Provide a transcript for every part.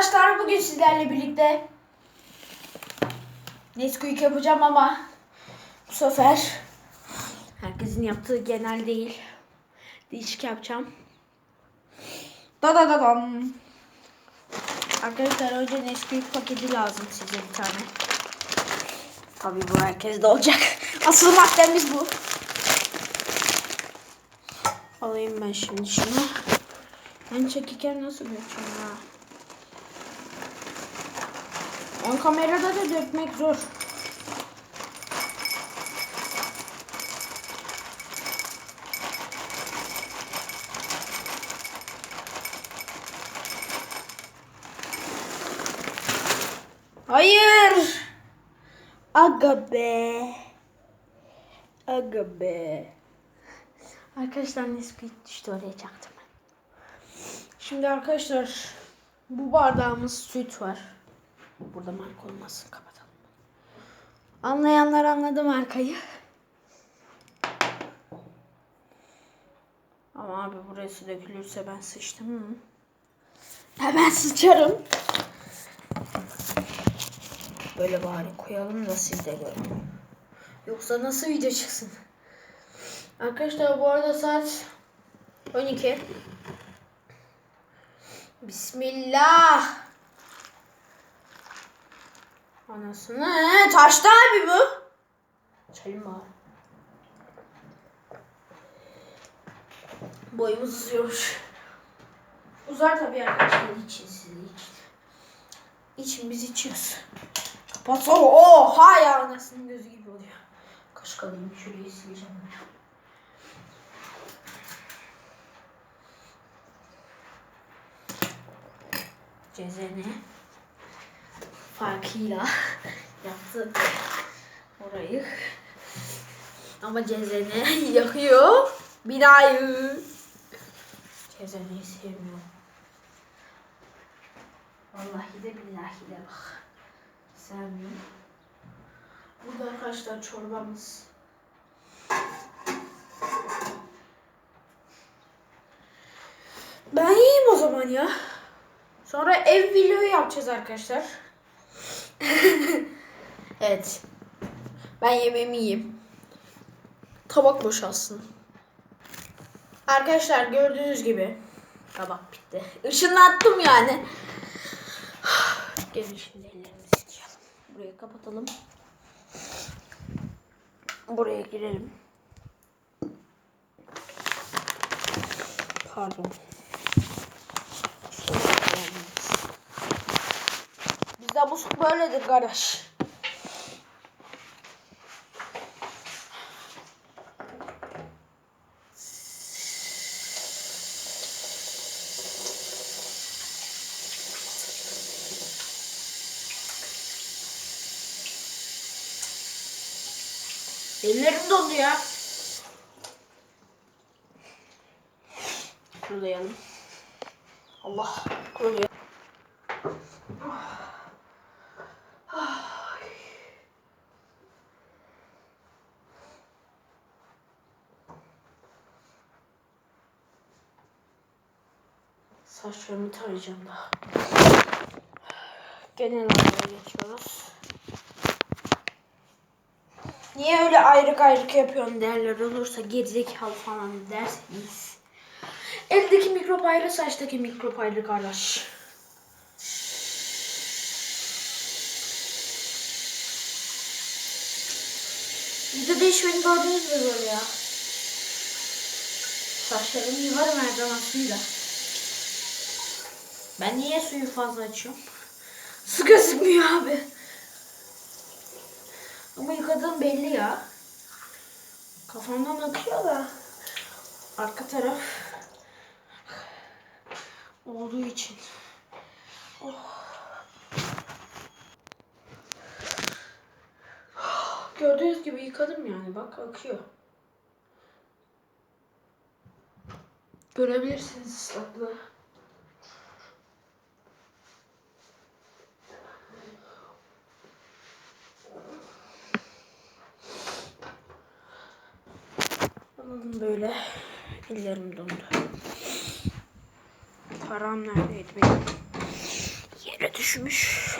arkadaşlar bugün sizlerle birlikte Nesquik yapacağım ama bu sefer herkesin yaptığı genel değil. Değişik yapacağım. Da da da dam. Arkadaşlar önce Nesquik paketi lazım size bir tane. Tabii bu herkeste olacak. Asıl maddemiz bu. Alayım ben şimdi şunu. Ben çekirken nasıl dökeceğim ha? Ön kamerada da dökmek zor. Hayır. Aga be. Aga be. Arkadaşlar Nesquik düştü oraya çaktım. Şimdi arkadaşlar bu bardağımız süt var. Burada marka olmasın kapatalım. Anlayanlar anladı markayı. Ama abi burası dökülürse ben sıçtım. Hemen sıçarım. Böyle bari koyalım da siz de görün. Yoksa nasıl video çıksın? Arkadaşlar bu arada saat 12. Bismillah. Anasını he, taştı abi bu. Çalayım bari. Boyumuz uzuyor. Uzar tabii arkadaşlar için sizi için. İçin biz içiyoruz. Kapatsana. Oha ya anasının gözü gibi oluyor. Kaşık alayım şurayı sileceğim. Cezene farkıyla yaptık orayı. Ama cezene yakıyor binayı. Cezeneyi sevmiyorum. Vallahi de billahi de bak. Sevmiyorum. Burada arkadaşlar çorbamız. Ben yiyeyim o zaman ya. Sonra ev vlogu yapacağız arkadaşlar. evet. Ben yemeğimi yiyeyim. Tabak boşalsın. Arkadaşlar gördüğünüz gibi tabak bitti. Işınlattım yani. Gelin şimdi ellerimizi yıkayalım. Burayı kapatalım. Buraya girelim. Pardon. Musluk böyledir kardeş. Ellerim dondu ya. Kurulayalım. Allah kuruluyor. Saçlarımı tarayacağım daha. Genel olarak geçiyoruz. Niye öyle ayrık ayrık yapıyorsun derler olursa gerizekalı falan derseniz. Eldeki mikrop ayrı, saçtaki mikrop ayrı kardeş. Yüzde değişmeni gördünüz mü böyle ya? Saçlarımı yıkarım her zaman suyla. Ben niye suyu fazla açıyorum? Su gözükmüyor abi. Ama yıkadığım belli ya. Kafamdan akıyor da. Arka taraf olduğu için. Oh. Gördüğünüz gibi yıkadım yani. Bak akıyor. Görebilirsiniz ıslaklığı. Böyle. Ellerim dondu. Param neredeydi benim? Yerim. düşmüş.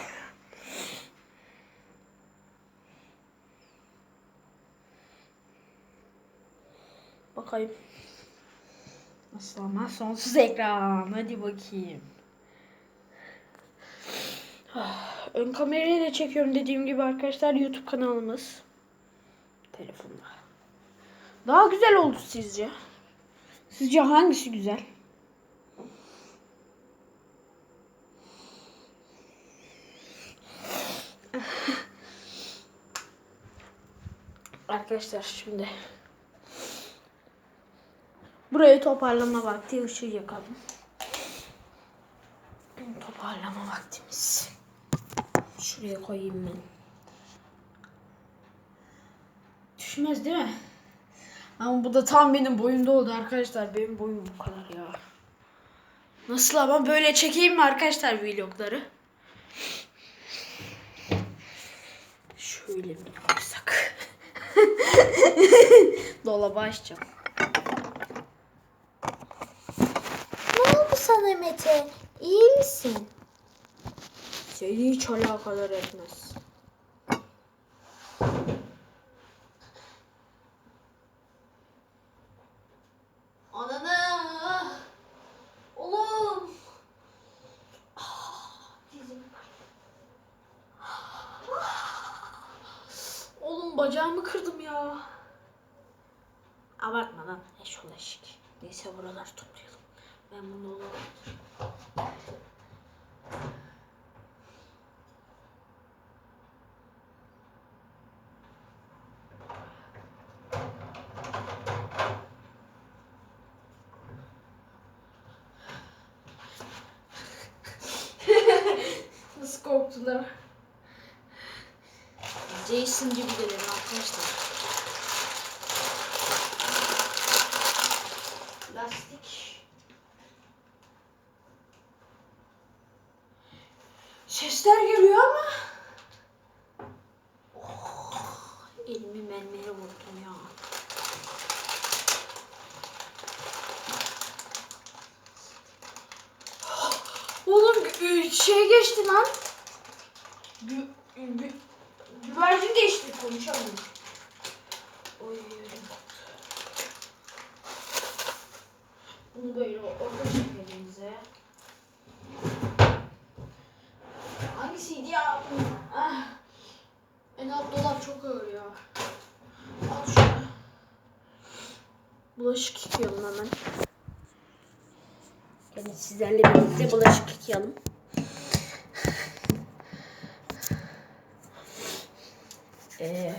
Bakayım. Nasıl ama sonsuz ekran. Hadi bakayım. Ah, Ön kamerayı da çekiyorum dediğim gibi arkadaşlar YouTube kanalımız. Telefonda. Daha güzel oldu sizce? Sizce hangisi güzel? Arkadaşlar şimdi burayı toparlama vakti ışığı yakalım. Toparlama vaktimiz. Şuraya koyayım ben. Düşmez değil mi? Ama bu da tam benim boyumda oldu arkadaşlar. Benim boyum bu kadar ya. Nasıl ama böyle çekeyim mi arkadaşlar vlogları? Şöyle mi yapsak? Dolaba açacağım. Ne oldu sana Mete? İyi misin? Seni hiç alakadar etmez. Ananı! Oğlum! Ah, dizim. Oğlum bacağımı kırdım ya. Abartma lan. Eş ulaşık. Neyse buralar toplayalım. Ben bunu olamam. Nasıl korktular? Jason gibi geliyor arkadaşlar. Lastik. Sesler geliyor ama. Oh, elimi mermere vurdum ya. Oğlum şey geçti lan. Gü, gü, güvercin geçti konuşamıyorum. Oy. Bunu böyle orta çekelim bize. Hangisiydi ya? Ah. En alt dolap çok ağır ya. Al şunu. Bulaşık yıkayalım hemen. Yani sizlerle birlikte bulaşık yıkayalım. Ee,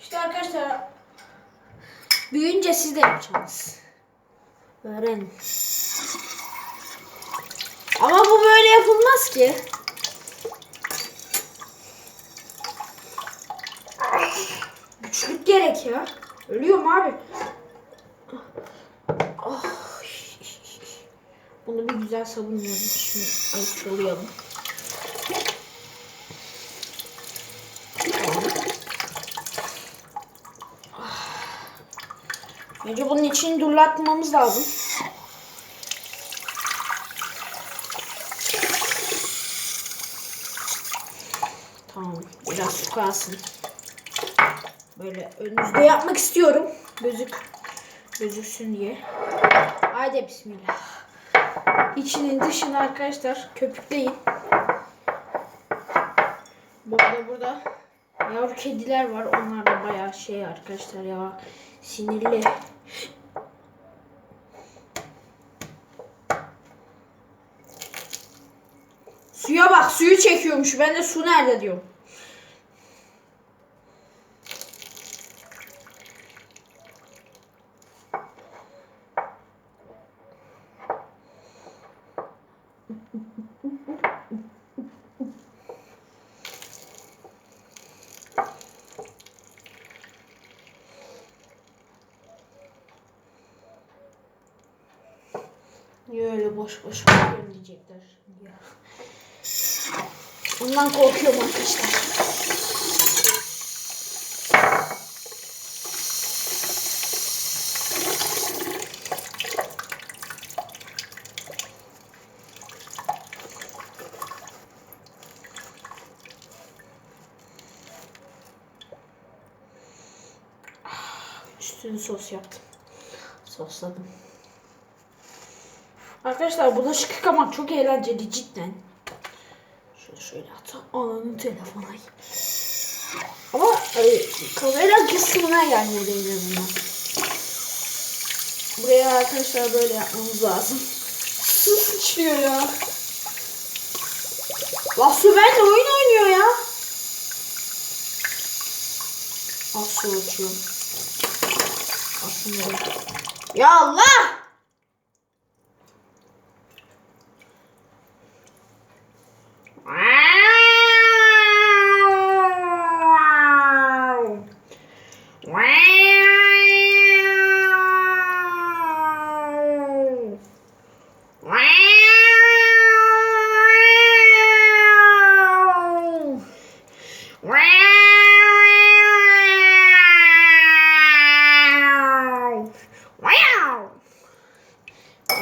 işte arkadaşlar büyüyünce siz de yapacaksınız. Öğrenin. Ama bu böyle yapılmaz ki. Güçlük gerek ya. Ölüyorum abi. Ah. Bunu bir güzel sabunlayalım. Şimdi ayıklayalım. Önce bunun için durlatmamız lazım. Tamam. Biraz su kalsın. Böyle önünüzde yapmak istiyorum. Gözük gözüksün diye. Haydi bismillah. İçinin dışını arkadaşlar köpükleyin. Bu arada burada yavru kediler var. Onlar da bayağı şey arkadaşlar ya. Sinirli. Suya bak suyu çekiyormuş. Ben de su nerede diyorum. Niye öyle boş boş diyecekler. Ya. Bundan korkuyorum arkadaşlar. Ah, üstünü sos yaptım. Sosladım. Arkadaşlar bulaşık yıkamak çok eğlenceli cidden. Şöyle atalım. Ananın telefonu. Ama e, kamera kısmına gelmedi en. Buraya arkadaşlar böyle yapmamız lazım. Su sıçrıyor ya. La su benimle oyun oynuyor ya. Su açıyorum. Aslında. Ya Allah!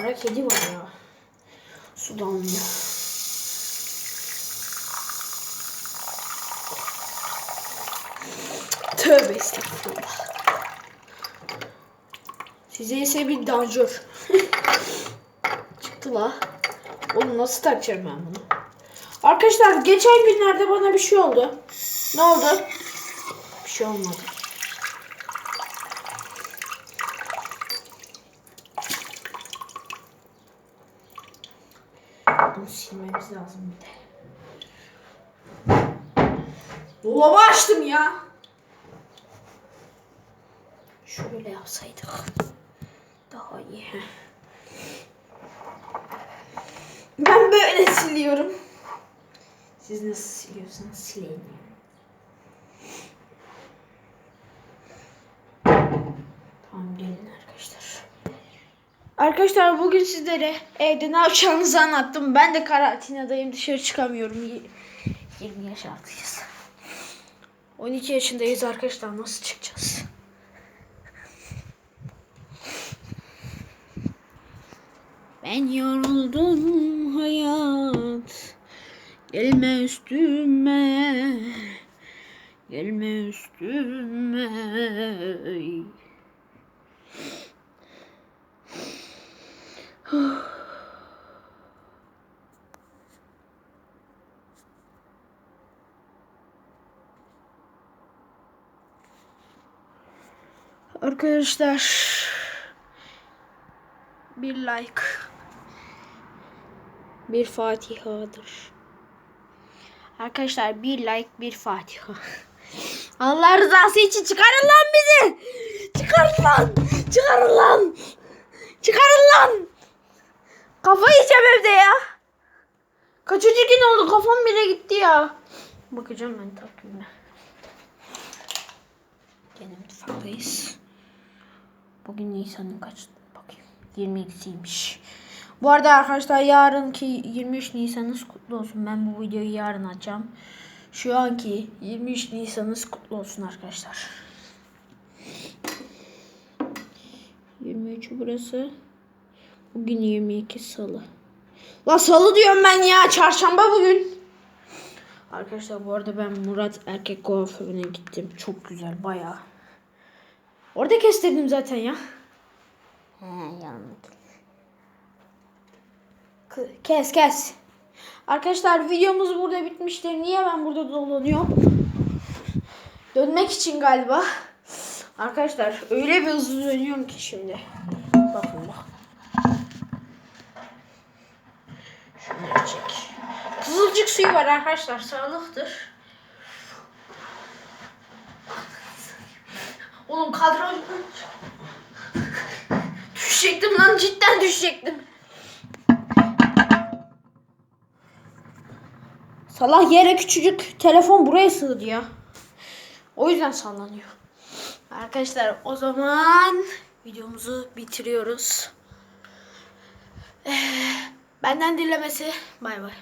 Ara kedi var ya. Su damlıyor. Tövbe estağfurullah. Size danjör. Çıktı la. Oğlum nasıl takacağım ben bunu? Arkadaşlar geçen günlerde bana bir şey oldu. Ne oldu? Bir şey olmadı. Bunu silmemiz lazım bir de. Dolabı açtım ya. Şöyle yapsaydık. Daha iyi. Ben böyle siliyorum. Siz nasıl siliyorsanız sileyin. Tamam gelin arkadaşlar. Arkadaşlar bugün sizlere evde ne yapacağınızı anlattım. Ben de karantinadayım dışarı çıkamıyorum. Y- 20 yaş altıyız. 12 yaşındayız arkadaşlar nasıl çıkacağız? Ben yoruldum hayat. Gelme üstüme. Gelme üstüme. Arkadaşlar bir like bir Fatiha'dır. Arkadaşlar bir like bir Fatiha. Allah rızası için çıkarın lan bizi. Çıkarın lan. Çıkarın lan. Çıkarın lan. Kafa yiyeceğim evde ya. Kaçıncı gün oldu kafam bile gitti ya. Bakacağım ben takvime. Gene mutfaktayız. Bugün Nisan'ın kaç? Bakayım. 22'siymiş. Bu arada arkadaşlar yarınki 23 Nisan'ınız kutlu olsun. Ben bu videoyu yarın açacağım. Şu anki 23 Nisan'ınız kutlu olsun arkadaşlar. 23'ü burası. Bugün 22 Salı. La Salı diyorum ben ya. Çarşamba bugün. Arkadaşlar bu arada ben Murat erkek kuaförüne gittim. Çok güzel bayağı. Orada kestirdim zaten ya. He yanlış. Kes kes. Arkadaşlar videomuz burada bitmiştir. Niye ben burada dolanıyorum? Dönmek için galiba. Arkadaşlar öyle bir hızlı dönüyorum ki şimdi. Bakın bak. Şunları çek. Kızılcık suyu var arkadaşlar. Sağlıktır. Oğlum kadro... düşecektim lan cidden düşecektim. Salah yere küçücük telefon buraya sığdı ya. O yüzden sallanıyor. Arkadaşlar o zaman videomuzu bitiriyoruz. Eh, Benden dilemesi bay bay.